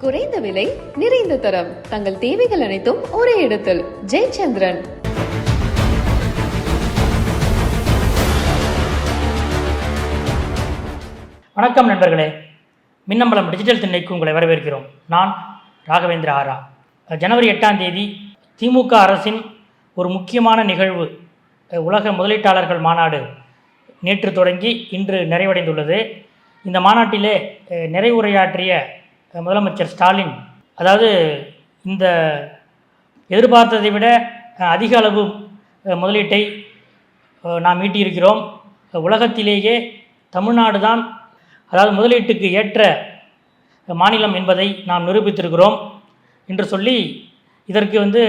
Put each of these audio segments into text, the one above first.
குறைந்த விலை நிறைந்த தரம். தங்கள் தேவைகள் அனைத்தும் ஒரே இடத்தில். ஜெயச்சந்திரன். வணக்கம் நண்பர்களே. மின்னம்பலம் டிஜிட்டல் திண்ணைக்கு உங்களை வரவேற்கிறோம். நான் ராகவேந்திர ஆரா. ஜனவரி எட்டாம் தேதி திமுக அரசின் ஒரு முக்கியமான நிகழ்வு உலக முதலீட்டாளர்கள் மாநாடு நேற்று தொடங்கி இன்று நிறைவடைந்துள்ளது. இந்த மாநாட்டிலே நிறைவுரையாற்றிய முதலமைச்சர் ஸ்டாலின். அதாவது இந்த எதிர்பார்த்ததை விட அதிக அளவு முதலீட்டை நாம் ஈட்டியிருக்கிறோம். உலகத்திலேயே தமிழ்நாடு தான் அதாவது முதலீட்டுக்கு ஏற்ற மாநிலம் என்பதை நாம் நிரூபித்திருக்கிறோம் என்று சொல்லி இதற்கு வந்து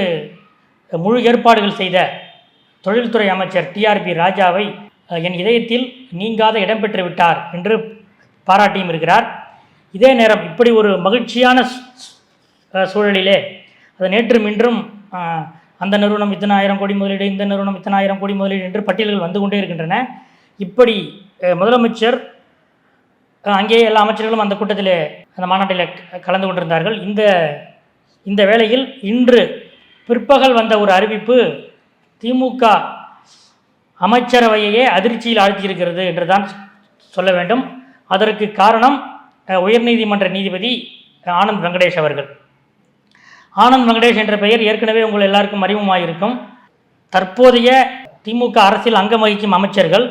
முழு ஏற்பாடுகள் செய்த தொழில்துறை அமைச்சர் டிஆர்பி ராஜாவை என் இதயத்தில் நீங்காத இடம்பெற்று விட்டார் என்று பாராட்டியும் இருக்கிறார். இதே நேரம் இப்படி ஒரு மகிழ்ச்சியான சூழலிலே அது நேற்றும் இன்றும் அந்த நிறுவனம் இத்தனை ஆயிரம் கோடி முதலீடு இந்த நிறுவனம் இத்தனை ஆயிரம் கோடி முதலீடு என்று பட்டியல்கள் வந்து கொண்டே இருக்கின்றன. இப்படி முதலமைச்சர் அங்கே எல்லா அமைச்சர்களும் அந்த கூட்டத்தில் அந்த மாநாட்டில் க- கலந்து கொண்டிருந்தார்கள். இந்த இந்த வேளையில் இன்று பிற்பகல் வந்த ஒரு அறிவிப்பு திமுக அமைச்சரவையே அதிர்ச்சியில் ஆழ்த்தியிருக்கிறது என்று தான் சொல்ல வேண்டும். அதற்கு காரணம் உயர்நீதிமன்ற நீதிபதி ஆனந்த் வெங்கடேஷ் அவர்கள். ஆனந்த் வெங்கடேஷ் என்ற பெயர் ஏற்கனவே உங்கள் எல்லாருக்கும் அறிமுகமாயிருக்கும். தற்போதைய திமுக அரசில் அங்கம் வகிக்கும் அமைச்சர்கள்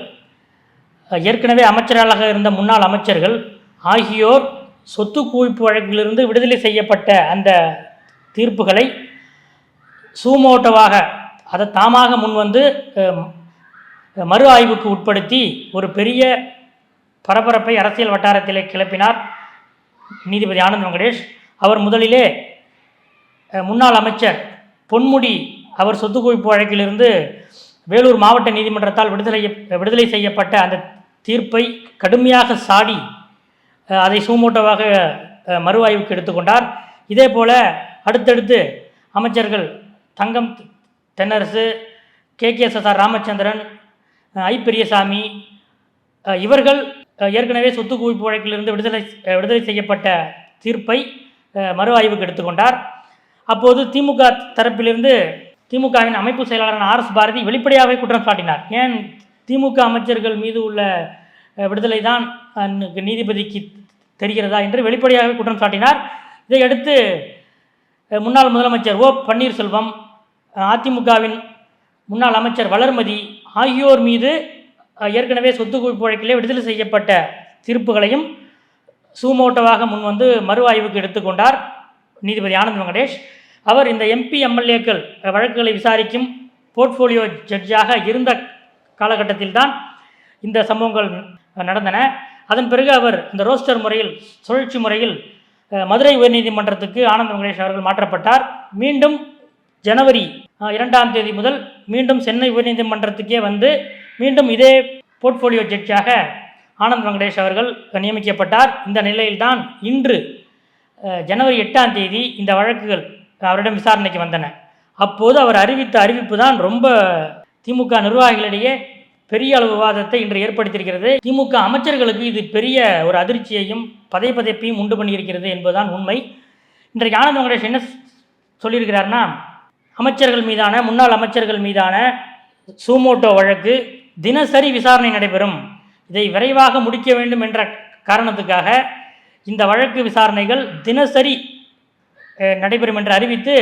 ஏற்கனவே அமைச்சர்களாக இருந்த முன்னாள் அமைச்சர்கள் ஆகியோர் சொத்து குவிப்பு வழக்கிலிருந்து விடுதலை செய்யப்பட்ட அந்த தீர்ப்புகளை சூமோட்டோவாக அதை தாமாக முன்வந்து மறு ஆய்வுக்கு உட்படுத்தி ஒரு பெரிய பரபரப்பை அரசியல் வட்டாரத்திலே கிளப்பினார் நீதிபதி ஆனந்த் வெங்கடேஷ். அவர் முதலிலே முன்னாள் அமைச்சர் பொன்முடி அவர் சொத்து குவிப்பு வழக்கிலிருந்து வேலூர் மாவட்ட நீதிமன்றத்தால் விடுதலை விடுதலை செய்யப்பட்ட அந்த தீர்ப்பை கடுமையாக சாடி அதை சூமூட்டவாக மறுவாய்வுக்கு மறு ஆய்வுக்கு எடுத்துக்கொண்டார். இதே போல் அடுத்தடுத்து அமைச்சர்கள் Thangam Thennarasu K K S R Ramachandran I Periyasamy இவர்கள் ஏற்கனவே சொத்து குவிப்பு வழக்கிலிருந்து விடுதலை விடுதலை செய்யப்பட்ட தீர்ப்பை மறு ஆய்வுக்கு எடுத்துக்கொண்டார். அப்போது திமுக தரப்பிலிருந்து திமுகவின் அமைப்பு செயலாளரான ஆர் எஸ் பாரதி வெளிப்படையாகவே குற்றம் சாட்டினார். ஏன் திமுக அமைச்சர்கள் மீது உள்ள விடுதலை தான் நீதிபதிக்கு தெரிகிறதா என்று வெளிப்படையாகவே குற்றம் சாட்டினார். இதையடுத்து முன்னாள் முதலமைச்சர் ஓ பன்னீர்செல்வம் அதிமுகவின் முன்னாள் அமைச்சர் வளர்மதி ஆகியோர் மீது ஏற்கனவே சொத்து குவிப்பு வழக்கிலே விடுதலை செய்யப்பட்ட தீர்ப்புகளையும் சூமோட்டோவாக முன்வந்து மறு ஆய்வுக்கு எடுத்துக்கொண்டார் நீதிபதி ஆனந்த் வெங்கடேஷ். அவர் இந்த எம்பி எம்எல்ஏக்கள் வழக்குகளை விசாரிக்கும் போர்ட்ஃபோலியோ ஜட்ஜாக இருந்த காலகட்டத்தில்தான் இந்த சம்பவங்கள் நடந்தன. அதன் பிறகு அவர் இந்த ரோஸ்டர் முறையில் சுழற்சி முறையில் மதுரை உயர்நீதிமன்றத்துக்கு ஆனந்த் வெங்கடேஷ் அவர்கள் மாற்றப்பட்டார். மீண்டும் ஜனவரி இரண்டாம் தேதி முதல் மீண்டும் சென்னை உயர்நீதிமன்றத்துக்கே வந்து மீண்டும் இதே போர்ட்ஃபோலியோ ஜட்ஜாக ஆனந்த் வெங்கடேஷ் அவர்கள் நியமிக்கப்பட்டார். இந்த நிலையில்தான் இன்று ஜனவரி எட்டாம் தேதி இந்த வழக்குகள் அவரிடம் விசாரணைக்கு வந்தன. அப்போது அவர் அறிவித்த அறிவிப்பு தான் ரொம்ப திமுக நிர்வாகிகளிடையே பெரிய அளவு விவாதத்தை இன்று ஏற்படுத்தியிருக்கிறது. திமுக அமைச்சர்களுக்கு இது பெரிய ஒரு அதிர்ச்சியையும் பதை பதைப்பையும் உண்டு பண்ணியிருக்கிறது என்பதுதான் உண்மை. இன்றைக்கு ஆனந்த் வெங்கடேஷ் என்ன சொல்லியிருக்கிறார்னா அமைச்சர்கள் மீதான முன்னாள் அமைச்சர்கள் மீதான சூமோட்டோ வழக்கு தினசரி விசாரணை நடைபெறும். இதை விரைவாக முடிக்க வேண்டும் என்ற காரணத்துக்காக இந்த வழக்கு விசாரணைகள் தினசரி நடைபெறும் என்று அறிவித்து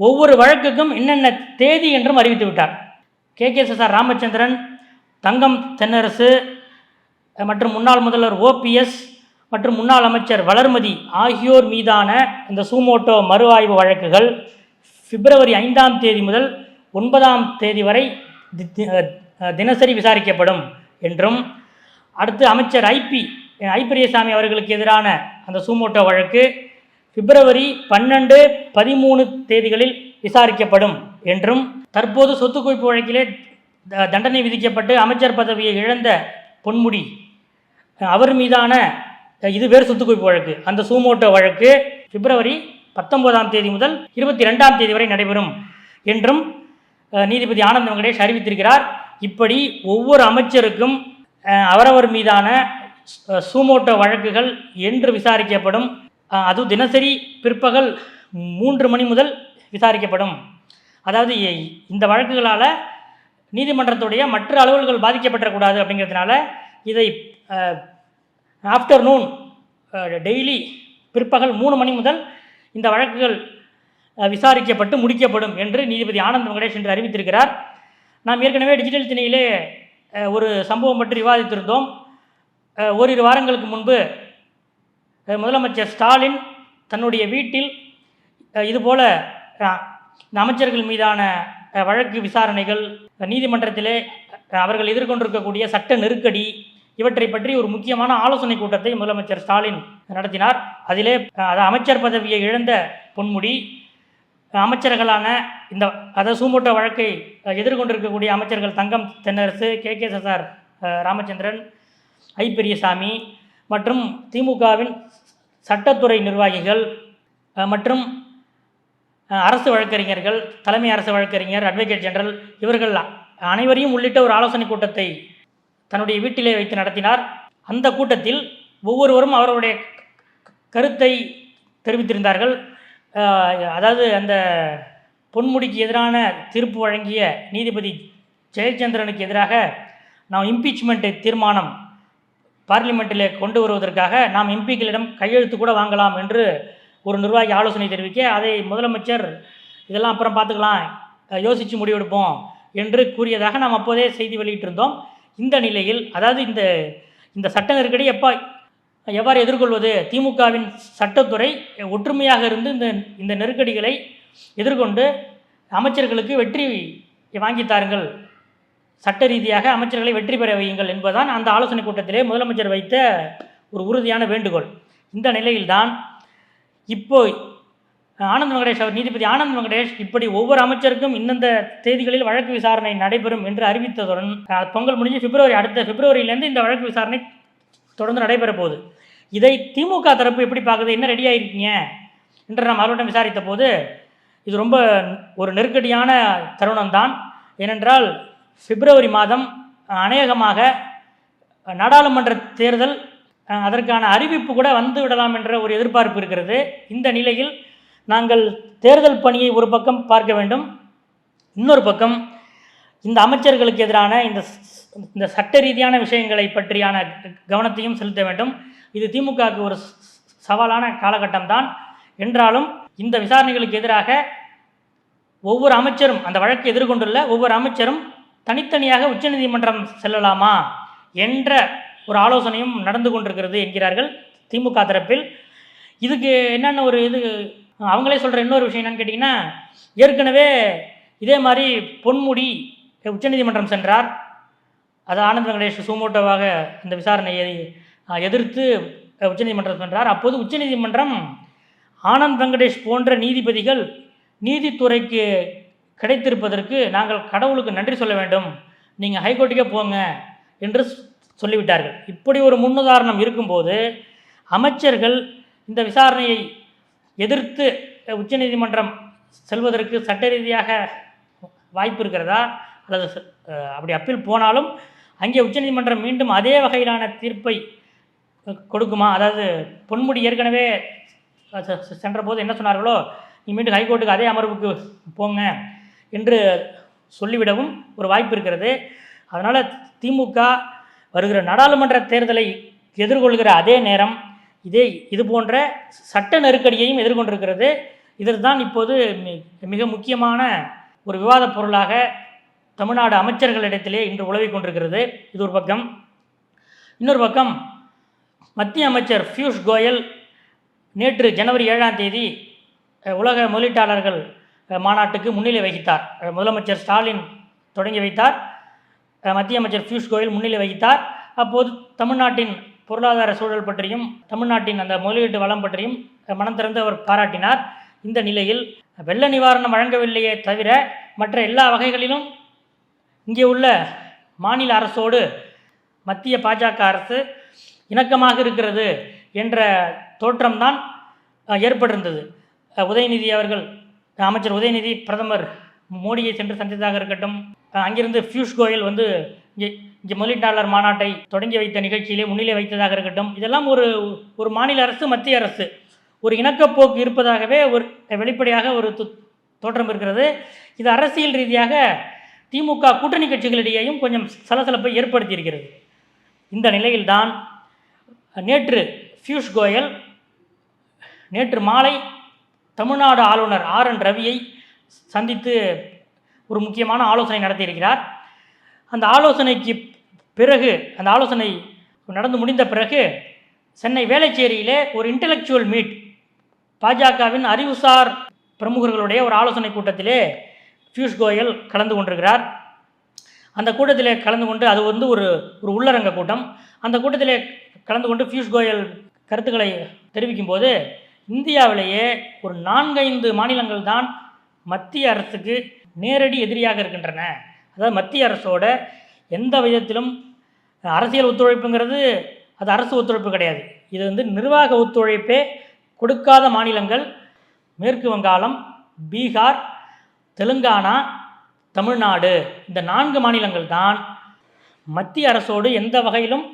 ஒவ்வொரு வழக்குக்கும் என்னென்ன தேதி என்றும் அறிவித்து விட்டார். K. K. S. R. Ramachandran Thangam Thennarasu மற்றும் முன்னாள் முதல்வர் ஓபிஎஸ் மற்றும் முன்னாள் அமைச்சர் வளர்மதி ஆகியோர் மீதான இந்த சூமோட்டோ மறு ஆய்வு வழக்குகள் பிப்ரவரி ஐந்தாம் தேதி முதல் ஒன்பதாம் தேதி வரை தினசரி விசாரிக்கப்படும் என்றும் அடுத்து அமைச்சர் ஐபி ஐ பெரியசாமி அவர்களுக்கு எதிரான அந்த சூமோட்டோ வழக்கு பிப்ரவரி பன்னெண்டு பதிமூணு தேதிகளில் விசாரிக்கப்படும் என்றும் தற்போது சொத்து குவிப்பு வழக்கிலே த- தண்டனை விதிக்கப்பட்டு அமைச்சர் பதவியை இழந்த பொன்முடி அவர் மீதான இது வேறு சொத்து குவிப்பு வழக்கு. அந்த சூமோட்டோ வழக்கு பிப்ரவரி பத்தொன்பதாம் தேதி முதல் இருபத்தி ரெண்டாம் தேதி வரை நடைபெறும் என்றும் நீதிபதி ஆனந்த் வெங்கடேஷ் அறிவித்திருக்கிறார். இப்படி ஒவ்வொரு அமைச்சருக்கும் அவரவர் மீதான சூமோட்டோ வழக்குகள் என்று விசாரிக்கப்படும். அதுவும் தினசரி பிற்பகல் மூன்று மணி முதல் விசாரிக்கப்படும். அதாவது இந்த வழக்குகளால் நீதிமன்றத்துடைய மற்ற அலுவல்கள் பாதிக்கப்படக்கூடாது அப்படிங்கிறதுனால இதை ஆஃப்டர்நூன் டெய்லி பிற்பகல் மூணு மணி முதல் இந்த வழக்குகள் விசாரிக்கப்பட்டு முடிக்கப்படும் என்று நீதிபதி ஆனந்த் வெங்கடேஷ் என்று அறிவித்திருக்கிறார். நாம் ஏற்கனவே டிஜிட்டல் திணையிலே ஒரு சம்பவம் பற்றி விவாதித்திருந்தோம். ஓரிரு வாரங்களுக்கு முன்பு முதலமைச்சர் ஸ்டாலின் தன்னுடைய வீட்டில் இதுபோல் இதுபோல இந்த அமைச்சர்கள் மீதான வழக்கு விசாரணைகள் நீதிமன்றத்திலே அவர்கள் எதிர்கொண்டிருக்கக்கூடிய சட்ட நெருக்கடி இவற்றை பற்றி ஒரு முக்கியமான ஆலோசனை கூட்டத்தை முதலமைச்சர் ஸ்டாலின் நடத்தினார். அதிலே அமைச்சர் பதவியை இழந்த பொன்முடி அமைச்சர்களான இந்த அதாவது சூமூட்ட வழக்கை எதிர்கொண்டிருக்கக்கூடிய அமைச்சர்கள் Thangam Thennarasu K. K. சசார் Ramachandran I. Periyasamy மற்றும் திமுகவின் சட்டத்துறை நிர்வாகிகள் மற்றும் அரசு வழக்கறிஞர்கள் தலைமை அரசு வழக்கறிஞர் அட்வொகேட் ஜெனரல் இவர்கள் அனைவரையும் உள்ளிட்ட ஒரு ஆலோசனை கூட்டத்தை தன்னுடைய வீட்டிலே வைத்து நடத்தினார். அந்த கூட்டத்தில் ஒவ்வொருவரும் அவருடைய கருத்தை தெரிவித்திருந்தார்கள். அதாவது அந்த பொன்முடிக்கு எதிரான தீர்ப்பு வழங்கிய நீதிபதி ஜெயச்சந்திரனுக்கு எதிராக நாம் இம்பீச்மெண்ட் தீர்மானம் பார்லிமெண்ட்டிலே கொண்டு வருவதற்காக நாம் எம்பிக்களிடம் கையெழுத்து கூட வாங்கலாம் என்று ஒரு நிர்வாகி ஆலோசனை தெரிவிக்க அதை முதலமைச்சர் இதெல்லாம் அப்புறம் பார்த்துக்கலாம் யோசித்து முடிவெடுப்போம் என்று கூறியதாக நாம் அப்போதே செய்தி வெளியிட்டிருந்தோம். இந்த நிலையில் அதாவது இந்த இந்த சட்ட நெருக்கடி எப்போ எவ்வாறு எதிர்கொள்வது? திமுகவின் சட்டத்துறை ஒற்றுமையாக இருந்து இந்த இந்த நெருக்கடிகளை எதிர்கொண்டு அமைச்சர்களுக்கு வெற்றி வாங்கி தாருங்கள். சட்ட ரீதியாக அமைச்சர்களை வெற்றி பெற வையுங்கள் என்பதுதான் அந்த ஆலோசனை கூட்டத்திலே முதலமைச்சர் வைத்த ஒரு உறுதியான வேண்டுகோள். இந்த நிலையில்தான் இப்போ ஆனந்த் வெங்கடேஷ் அவர் நீதிபதி ஆனந்த் வெங்கடேஷ் இப்படி ஒவ்வொரு அமைச்சருக்கும் இந்தந்த தேதிகளில் வழக்கு விசாரணை நடைபெறும் என்று அறிவித்ததுடன் பொங்கல் முடிஞ்சு பிப்ரவரி அடுத்த பிப்ரவரியிலேருந்து இந்த வழக்கு விசாரணை தொடர்ந்து நடைபெற போகுது இதை திமுக தரப்பு எப்படி பார்க்குது? என்ன ரெடி ஆகிருக்கீங்க என்று நாம் அவர்களிடம் விசாரித்த போது இது ரொம்ப ஒரு நெருக்கடியான தருணம் தான் ஏனென்றால் பிப்ரவரி மாதம் அநேகமாக நாடாளுமன்ற தேர்தல் அதற்கான அறிவிப்பு கூட வந்து விடலாம் என்ற ஒரு எதிர்பார்ப்பு இருக்கிறது. இந்த நிலையில் நாங்கள் தேர்தல் பணியை ஒரு பக்கம் பார்க்க வேண்டும். இன்னொரு பக்கம் இந்த அமைச்சர்களுக்கு எதிரான இந்த ஸ்- இந்த சட்ட ரீதியான விஷயங்களை பற்றியான கவனத்தையும் செலுத்த வேண்டும். இது திமுகவுக்கு ஒரு ஸ்- சவாலான காலகட்டம்தான். என்றாலும் இந்த விசாரணைகளுக்கு எதிராக ஒவ்வொரு அமைச்சரும் அந்த வழக்கை எதிர்கொண்டுள்ள ஒவ்வொரு அமைச்சரும் தனித்தனியாக உச்சநீதிமன்றம் செல்லலாமா என்ற ஒரு ஆலோசனையும் நடந்து கொண்டிருக்கிறது என்கிறார்கள் திமுக தரப்பில். இதுக்கு என்னென்ன ஒரு இது அவங்களே சொல்கிற இன்னொரு விஷயம் என்னன்னு கேட்டிங்கன்னா ஏற்கனவே இதே மாதிரி பொன்முடி உச்சநீதிமன்றம் சென்றார். அது ஆனந்த் வெங்கடேஷ் சுமோட்டோவாக இந்த விசாரணையை எதிர்த்து உச்சநீதிமன்றம் சென்றார். அப்போது உச்சநீதிமன்றம் ஆனந்த் வெங்கடேஷ் போன்ற நீதிபதிகள் நீதித்துறைக்கு கிடைத்திருப்பதற்கு நாங்கள் கடவுளுக்கு நன்றி சொல்ல வேண்டும். நீங்கள் ஹைகோர்ட்டுக்கே போங்க என்று சொல்லிவிட்டார்கள். இப்படி ஒரு முன்னுதாரணம் இருக்கும்போது அமைச்சர்கள் இந்த விசாரணையை எதிர்த்து உச்சநீதிமன்றம் செல்வதற்கு சட்ட ரீதியாக வாய்ப்பு இருக்கிறதா? அல்லது அப்படி அப்பீல் போனாலும் அங்கே உச்சநீதிமன்றம் மீண்டும் அதே வகையிலான தீர்ப்பை கொடுக்குமா? அதாவது பொன்முடி ஏற்கனவே சென்றபோது சென்ற போது என்ன சொன்னார்களோ நீ மீண்டும் ஹைகோர்ட்டுக்கு அதே அமர்வுக்கு போங்க என்று சொல்லிவிடவும் ஒரு வாய்ப்பு இருக்கிறது. அதனால் திமுக வருகிற நாடாளுமன்ற தேர்தலை எதிர்கொள்கிற அதே நேரம் இதே இது போன்ற சட்ட நெருக்கடியையும் எதிர்கொண்டிருக்கிறது. தான் இப்போது மிக முக்கியமான ஒரு விவாத பொருளாக தமிழ்நாடு அமைச்சர்களிடத்திலே இன்று உழவி கொண்டிருக்கிறது. இது ஒரு பக்கம். இன்னொரு பக்கம் மத்திய அமைச்சர் பியூஷ் கோயல் நேற்று ஜனவரி ஏழாம் தேதி உலக முதலீட்டாளர்கள் மாநாட்டுக்கு முன்னிலை வகித்தார். முதலமைச்சர் ஸ்டாலின் தொடங்கி வைத்தார். மத்திய அமைச்சர் பியூஷ் கோயல் முன்னிலை வகித்தார். அப்போது தமிழ்நாட்டின் பொருளாதார சூழல் பற்றியும் தமிழ்நாட்டின் அந்த முதலீட்டு வளம் பற்றியும் மனம் திறந்து அவர் பாராட்டினார். இந்த நிலையில் வெள்ள நிவாரணம் வழங்கவில்லையே தவிர மற்ற எல்லா வகைகளிலும் இங்கே உள்ள மாநில அரசோடு மத்திய பாஜக அரசு இணக்கமாக இருக்கிறது என்ற தோற்றம்தான் ஏற்பட்டிருந்தது. உதயநிதி அவர்கள் அமைச்சர் உதயநிதி பிரதமர் மோடியை சென்று சந்தித்ததாக இருக்கட்டும். அங்கிருந்து பியூஷ் கோயல் வந்து இங்கே இங்கே முதலீட்டாளர் மாநாட்டை தொடங்கி வைத்த நிகழ்ச்சியிலே முன்னிலை வைத்ததாக இருக்கட்டும். இதெல்லாம் ஒரு ஒரு மாநில அரசு மத்திய அரசு. ஒரு இணக்கப்போக்கு இருப்பதாகவே ஒரு வெளிப்படையாக ஒரு தோற்றம் இருக்கிறது. இது அரசியல் ரீதியாக திமுக கூட்டணி கட்சிகளிடையேயும் கொஞ்சம் சலசலப்பை ஏற்படுத்தியிருக்கிறது. இந்த நிலையில்தான் நேற்று பியூஷ் கோயல் நேற்று மாலை தமிழ்நாடு ஆளுநர் ஆர் என் ரவியை சந்தித்து ஒரு முக்கியமான ஆலோசனை நடத்தியிருக்கிறார். அந்த ஆலோசனைக்கு பிறகு அந்த ஆலோசனை நடந்து முடிந்த பிறகு சென்னை வேளச்சேரியிலே ஒரு இன்டெலெக்சுவல் மீட் பாஜகவின் அறிவுசார் பிரமுகர்களுடைய ஒரு ஆலோசனை கூட்டத்திலே பியூஷ் கோயல் கலந்து கொண்டிருக்கிறார். அந்த கூட்டத்திலே கலந்து கொண்டு அது வந்து ஒரு ஒரு உள்ளரங்க கூட்டம். அந்த கூட்டத்திலே கலந்து கொண்டு பியூஷ் கோயல் கருத்துக்களை தெரிவிக்கும் போது இந்தியாவிலேயே ஒரு நான்கைந்து மாநிலங்கள் தான் மத்திய அரசுக்கு நேரடி எதிரியாக இருக்கின்றன. அதாவது மத்திய அரசோட எந்த விதத்திலும் அரசியல் ஒத்துழைப்புங்கிறது அது அரசு ஒத்துழைப்பு கிடையாது. இது வந்து நிர்வாக ஒத்துழைப்பே கொடுக்காத மாநிலங்கள். மேற்கு வங்காளம் பீகார் தெலுங்கானா தமிழ்நாடு. இந்த நான்கு மாநிலங்கள் தான் மத்திய அரசோடு எந்த வகையிலும்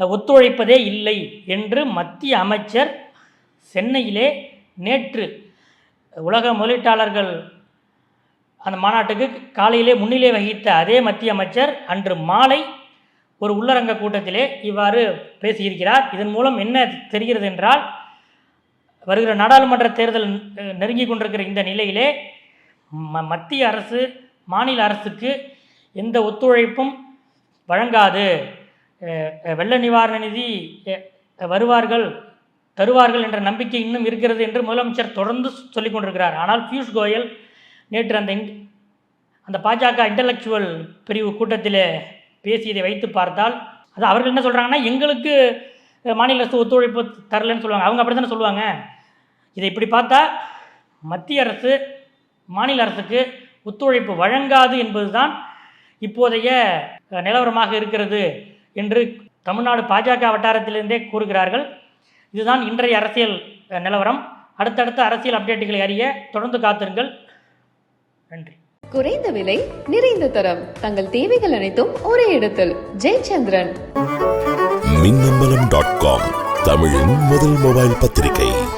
ஒத்துழைப்பதே இல்லை என்று மத்திய அமைச்சர் சென்னையிலே நேற்று உலக முதலீட்டாளர்கள் அந்த மாநாட்டுக்கு காலையிலே முன்னிலை வகித்த அதே மத்திய அமைச்சர் அன்று மாலை ஒரு உள்ளரங்க கூட்டத்திலே இவ்வாறு பேசியிருக்கிறார். இதன் மூலம் என்ன தெரிகிறது என்றால் வருகிற நாடாளுமன்ற தேர்தல் நெருங்கி கொண்டிருக்கிற இந்த நிலையிலே ம மத்திய அரசு மாநில அரசுக்கு எந்த ஒத்துழைப்பும் வழங்காது. வெள்ள நிவாரண நிதி வருவார்கள் தருவார்கள் என்ற நம்பிக்கை இன்னும் இருக்கிறது என்று முதலமைச்சர் தொடர்ந்து சொல்லிக் கொண்டிருக்கிறார். ஆனால் பியூஷ் கோயல் நேற்று அந்த இன்- அந்த பாஜக இன்டலெக்சுவல் பிரிவு கூட்டத்தில் பேசியதை வைத்து பார்த்தால் அது அவர்கள் என்ன சொல்கிறாங்கன்னா எங்களுக்கு மாநில அரசு ஒத்துழைப்பு தரலன்னு சொல்லுவாங்க. அவங்க அப்படி தானே சொல்லுவாங்க. இதை இப்படி பார்த்தா மத்திய அரசு மாநில அரசுக்கு ஒத்துழைப்பு வழங்காது என்பதுதான் இப்போதைய நிலவரமாக இருக்கிறது என்று தமிழ்நாடு பாஜக வட்டாரத்திலிருந்தே கூறுகிறார்கள். இதுதான் இன்றைய அரசியல் நிலவரம். அடுத்தடுத்த அரசியல் அப்டேட்டுகளை அறிய தொடர்ந்து காத்திருங்கள். நன்றி. குறைந்த விலை நிறைந்த தரம். தங்கள் தேவைகள் அனைத்தும் ஒரே இடத்தில். ஜெயச்சந்திரன். மின்னம்பலம் டாட் காம் தமிழின் முதல் மொபைல் பத்திரிகை.